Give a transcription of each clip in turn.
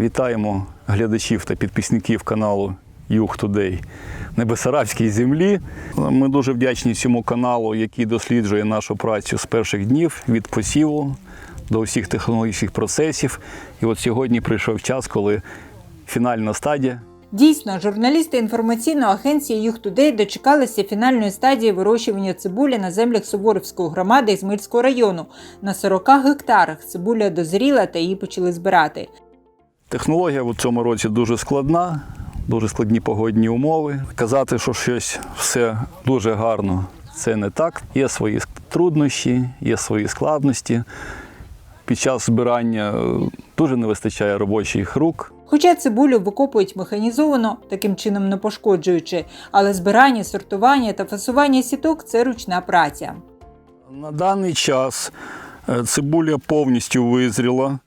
Вітаємо глядачів та підписників каналу Юг Тудей на Бесарабській землі. Ми дуже вдячні цьому каналу, який досліджує нашу працю з перших днів від посіву до всіх технологічних процесів. І от сьогодні прийшов час, коли фінальна стадія Дійсно, журналісти інформаційної агенції Юг Тудей дочекалися фінальної стадії вирощування цибулі на землях Суворівської громади Ізмельського району. На 40 гектарах цибуля дозріла та її почали збирати. Технологія в цьому році дуже складна, дуже складні погодні умови. Казати, що щось все дуже гарно, це не так. Є свої труднощі, є свої складності. Під час збирання е, дуже не вистачає робочих рук. Хоча цибулю викопують механізовано, таким чином не пошкоджуючи, але збирання, сортування та фасування сіток це ручна праця. На даний час е, цибуля повністю визріла,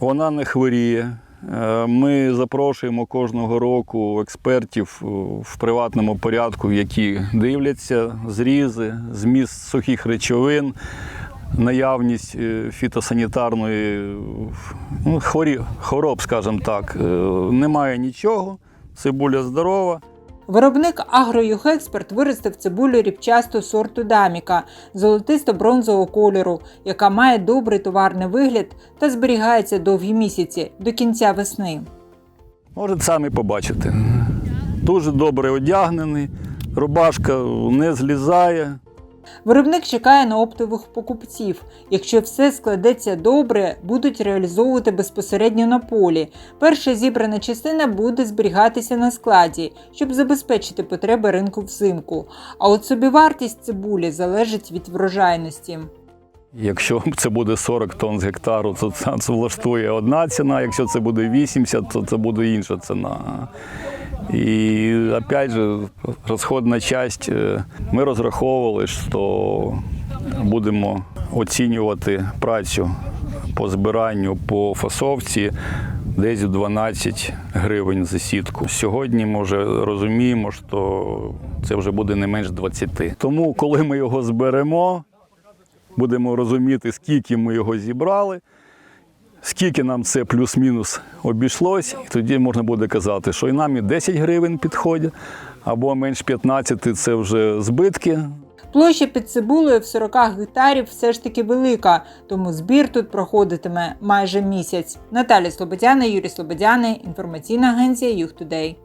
вона не хворіє. Е, Ми запрошуємо кожного року експертів е, в приватному порядку, які дивляться зрізи, зміст сухих речовин, наявність е, фітосанітарної ну, хворі, хвороб, скажімо так. Немає нічого, цибуля здорова. Виробник Агроюхексперт виростив цибулю рібчасту сорту даміка золотисто-бронзового кольору, яка має добрий товарний вигляд та зберігається довгі місяці до кінця весни. Можете самі побачити. Дуже добре одягнений, рубашка не злізає. Виробник чекає на оптових покупців. Якщо все складеться добре, будуть реалізовувати безпосередньо на полі. Перша зібрана частина буде зберігатися на складі, щоб забезпечити потреби ринку взимку. А от собівартість цибулі залежить від врожайності. Якщо це буде 40 тонн з гектару, то це, влаштує одна ціна. Якщо це буде 80, то це буде інша ціна. І опять же, розходна часть. е, Ми розраховували, що будемо оцінювати працю по збиранню по фасовці десь в 12 гривень за сітку. Сьогодні ми вже розуміємо, що це вже буде не менш 20. Тому, коли ми його зберемо, будемо розуміти, скільки ми його зібрали, скільки нам це плюс-мінус обійшлось, і тоді можна буде казати, що і нам і 10 гривень підходять, або менш 15 це вже збитки. Площа під цибулею в 40 гектарів все ж таки велика, тому збір тут проходитиме майже місяць. Наталя Слободяна, Юрій Слободяний, інформаційна агенція Юг Тудей.